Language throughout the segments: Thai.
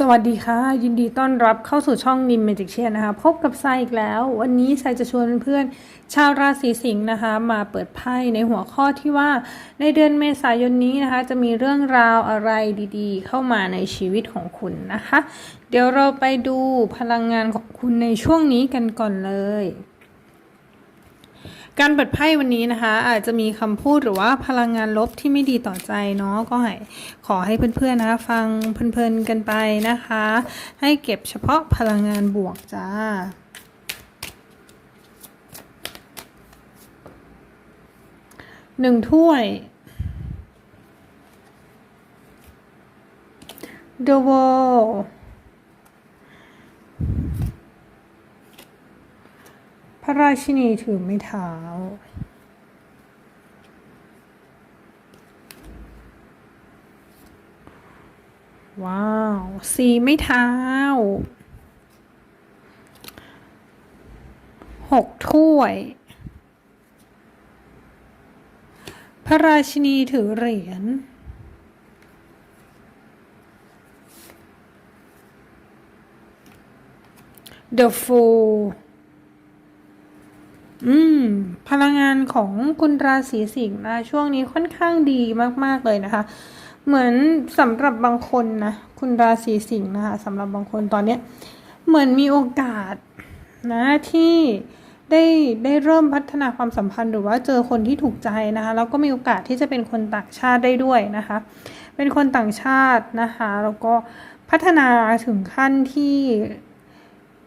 สวัสดีค่ะ ยินดีต้อนรับเข้าสู่ช่องนิมเมจิกเชียนะคะ พบกับไซอีกแล้ว วันนี้ไซจะชวนเพื่อนชาวราศีสิงห์นะคะ มาเปิดไพ่ในหัวข้อที่ว่าในเดือนเมษายนนี้นะคะ จะมีเรื่องราวอะไรดีๆ เข้ามาในชีวิตของคุณนะคะ เดี๋ยวเราไปดูพลังงานของคุณในช่วงนี้กันก่อนเลย การเปิดไพ่วันนี้นะคะ อาจจะมีคำพูดหรือว่าพลังงานลบที่ไม่ดีต่อใจเนาะก็ให้ขอให้เพื่อนๆนะคะ ฟังเพลินๆกันไปนะคะ ให้เก็บเฉพาะพลังงานบวกจ้าหนึ่งถ้วย The Wall ระราชินีถือไม้เท้า ว้าว สีไม้เท้า หกถ้วย พระราชินีถือเหรียญ The Fool อื ม พลังงานของคุณราศีสิงห์นะช่วงนี้ค่อนข้างดีมากๆเลยนะคะ เหมือนสำหรับบางคนนะคุณราศีสิงห์นะคะสำหรับบางคนตอนเนี้ยเหมือนมีโอกาสนะที่ได้ได้เริ่มพัฒนาความสัมพันธ์หรือว่าเจอคนที่ถูกใจนะคะแล้วก็มีโอกาสที่จะเป็นคนต่างชาติได้ด้วยนะคะ เป็นคนต่างชาตินะคะแล้วก็พัฒนาถึงขั้นที่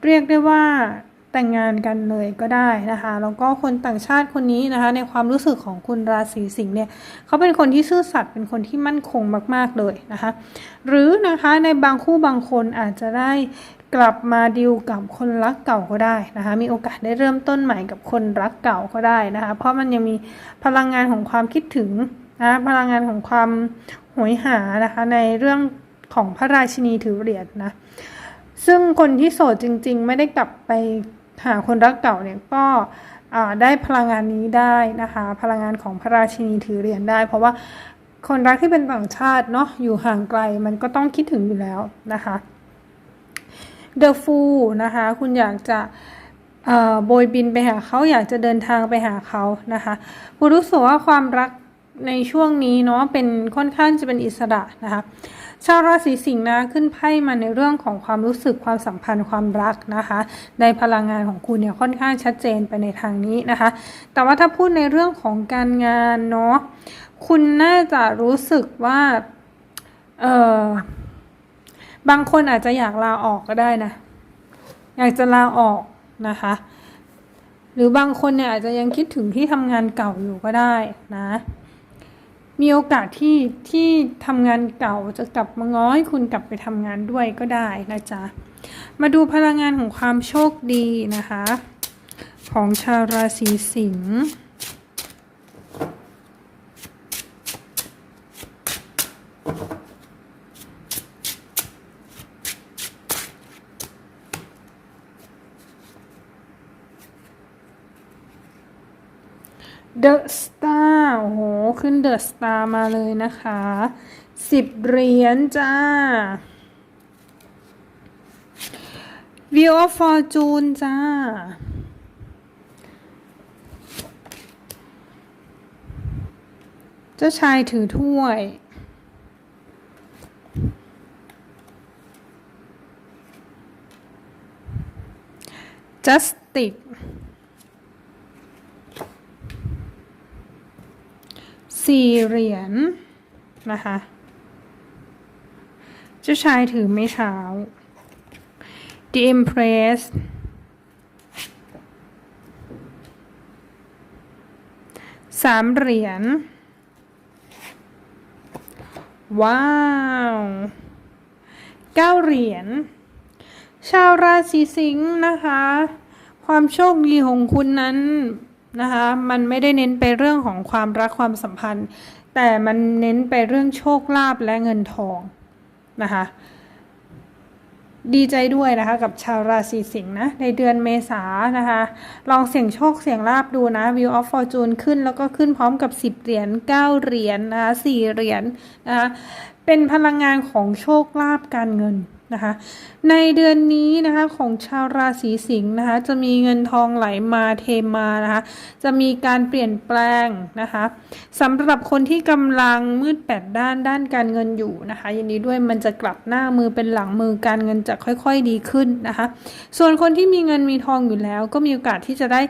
เรียกได้ว่า แต่งงานกันเลยก็ได้นะคะแล้วก็คนต่างชาติคนนี้นะคะ ในความรู้สึกของคุณราศีสิงห์เนี่ยเขาเป็นคนที่ซื่อสัตย์เป็นคนที่มั่นคงมาก ๆเลยนะคะ หรือนะคะในบางคู่บางคนอาจจะได้กลับมาดิวกับคนรักเก่าก็ได้นะคะ มีโอกาสได้เริ่มต้นใหม่กับคนรักเก่าก็ได้นะคะ เพราะมันยังมีพลังงานของความคิดถึงนะพลังงานของความหวยหานะคะ ในเรื่องของพระราชินีถือเหรียญนะ ซึ่งคนที่โสดจริง ๆ ไม่ได้กลับไป หาคนรักเก่าเนี่ยก็ได้พลังงานนี้ได้นะคะ พลังงานของพระราชินีถือเหรียญได้ เพราะว่าคนรักที่เป็นต่างชาติเนาะอยู่ห่างไกลมันก็ต้องคิดถึงอยู่แล้วนะคะ The Fool นะคะ คุณอยากจะโบยบินไปหาเขาอยากจะเดินทางไปหาเขานะคะคุณรู้สึกว่าความรัก ในช่วงนี้เนาะเป็นค่อนข้างจะเป็นอิสระนะคะชาวราศีสิงห์นะขึ้นไพ่มาในเรื่องของความรู้สึกความสัมพันธ์ความรักนะคะ ในพลังงานของคุณเนี่ยค่อนข้างชัดเจนไปในทางนี้นะคะ แต่ว่าถ้าพูดในเรื่องของการงานเนาะคุณน่าจะรู้สึกว่าเออบางคนอาจจะอยากลาออกก็ได้นะ อยากจะลาออกนะคะ หรือบางคนเนี่ยอาจจะยังคิดถึงที่ทำงานเก่าอยู่ก็ได้นะ มีโอกาสที่ที่ทำงานเก่าจะกลับมาง้อให้คุณกลับไปทำงานด้วยก็ได้นะจ๊ะ มาดูพลังงานของความโชคดีนะคะ ของชาวราศีสิงห์ เดอะสตาร์โอ้โห ขึ้นเดอะสตาร์มาเลยนะคะสิบเหรียญจ้า View of Fortune จ้าเจ้าชายถือถ้วย Justice สี่ เหรียญนะคะ เจ้าชายถือไม่เท้า The Empress สามเหรียญ ว้าวเก้าเหรียญ ชาวราศีสิงห์นะคะ ความโชคดีของคุณนั้น นะคะมันไม่ได้เน้นไปเรื่องของความรักความสัมพันธ์ แต่มันเน้นไปเรื่องโชคลาภและเงินทองนะคะดีใจด้วยนะคะกับชาวราศีสิงห์นะในเดือนเมษานะคะ ลองเสี่ยงโชคเสี่ยงลาบดูนะ View of Fortune ขึ้นแล้วก็ขึ้นพร้อมกับ 10 เหรียญ 9 เหรียญนะคะ4เหรียญนะคะเป็นพลังงานของโชคลาภการเงิน นะคะในเดือนนี้นะคะของชาวราศีสิงห์นะคะจะมีเงินทองไหลมาเทมานะคะจะมีการเปลี่ยนแปลงนะคะสำหรับคนที่กำลังมืดแปดด้านด้านการเงินอยู่นะคะยินดีด้วยมันจะกลับหน้ามือเป็นหลังมือการเงินจะค่อย ๆดีขึ้นนะคะส่วนคนที่มีเงินมีทองอยู่แล้ว ก็มีโอกาสที่จะได้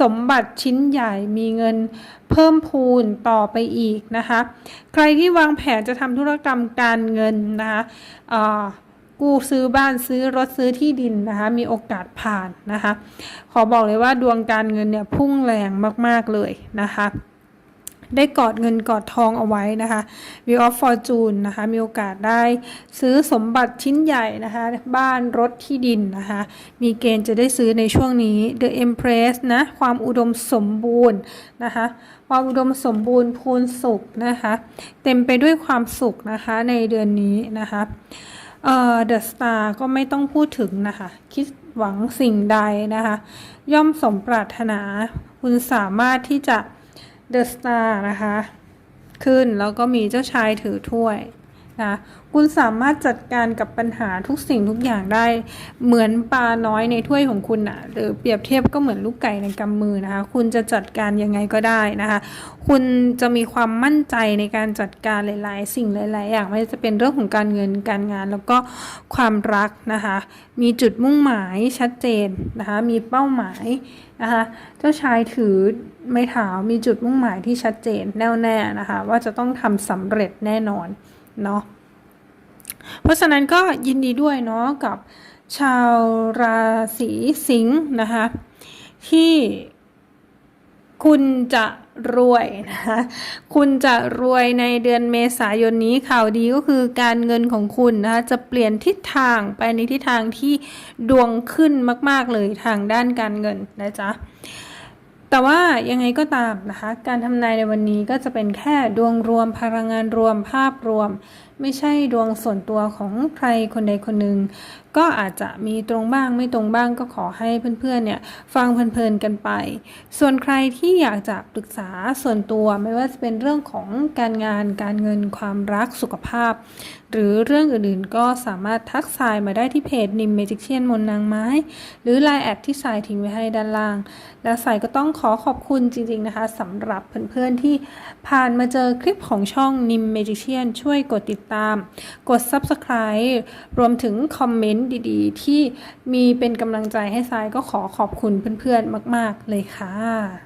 สมบัติชิ้นใหญ่มีเงินเพิ่มพูนต่อไปอีกนะคะใครที่วางแผนจะทำธุรกรรมการเงินนะคะเอ่อ กู้ซื้อบ้านซื้อรถซื้อที่ดินนะคะ มีโอกาสผ่านนะคะ ขอบอกเลยว่าดวงการเงินเนี่ยพุ่งแรงมาก ๆ เลยนะคะได้กอดเงินกอดทองเอาไว้นะคะ Wheel of Fortune นะคะ มีโอกาสได้ซื้อสมบัติชิ้นใหญ่นะคะ บ้านรถที่ดินนะคะ มีเกณฑ์จะได้ซื้อในช่วงนี้ The Empress นะ ความอุดมสมบูรณ์นะคะ ความอุดมสมบูรณ์พูนสุขนะคะ เต็มไปด้วยความสุขนะคะในเดือนนี้นะคะ เอ่อ The Star ก็ไม่ต้องพูดถึงนะคะ คิดหวังสิ่งใดนะคะ ย่อมสมปรารถนา คุณสามารถที่จะเดอะสตาร์นะคะ ขึ้นแล้วก็มีเจ้าชายถือถ้วย นะคุณสามารถจัดการกับปัญหาทุกสิ่งทุกอย่างได้ เหมือนปลาน้อยในถ้วยของคุณนะหรือเปรียบเทียบก็เหมือนลูกไก่ในกำมือนะคะ คุณจะจัดการยังไงก็ได้นะคะ คุณจะมีความมั่นใจในการจัดการหลาย ๆ สิ่งหลาย ๆ อย่างไม่ว่าจะเป็นเรื่องของการเงินการงาน แล้วก็ความรักนะคะ มีจุดมุ่งหมายชัดเจนนะคะ มีเป้าหมายนะคะเจ้าชายถือไม้เท้ามีจุดมุ่งหมายที่ชัดเจนแน่วแน่นะคะ ว่าจะต้องทำสำเร็จแน่นอน เนาะเพราะฉะนั้นก็ยินดีด้วยเนาะกับชาวราศีสิงห์นะคะที่คุณจะรวยนะคะคุณจะรวยในเดือนเมษายนนี้ข่าวดีก็คือการเงินของคุณนะคะจะเปลี่ยนทิศทางไปในทิศทางที่ดวงขึ้นมาก ๆ เลยทางด้านการเงินนะจ๊ะ แต่ว่ายังไงก็ตามนะคะ การทำนายในวันนี้ก็จะเป็นแค่ดวงรวมพลังงานรวมภาพรวมไม่ใช่ดวงส่วนตัวของใครคนใดคนหนึ่งก็อาจจะมีตรงบ้างไม่ตรงบ้างก็ขอให้เพื่อนๆเนี่ยฟังเพลินๆกันไป ส่วนใครที่อยากจะปรึกษาส่วนตัวไม่ว่าจะเป็นเรื่องของการงานการเงินความรักสุขภาพ หรือเรื่องอื่นๆ ก็สามารถทักทายมาได้ที่เพจนิมเมจิกเชียนมนนางไม้ หรือ Line แอดที่สายทิ้งไว้ให้ด้านล่าง และสายก็ต้องขอขอบคุณจริงๆนะคะสำหรับเพื่อนๆที่ผ่านมาเจอคลิปของช่องนิมเมจิกเชียนช่วยกดติดตาม กด Subscribe รวมถึงคอมเมนต์ดีๆ ที่มีเป็นกำลังใจให้สายก็ขอขอบคุณเพื่อนๆ มาก ๆ เลยค่ะ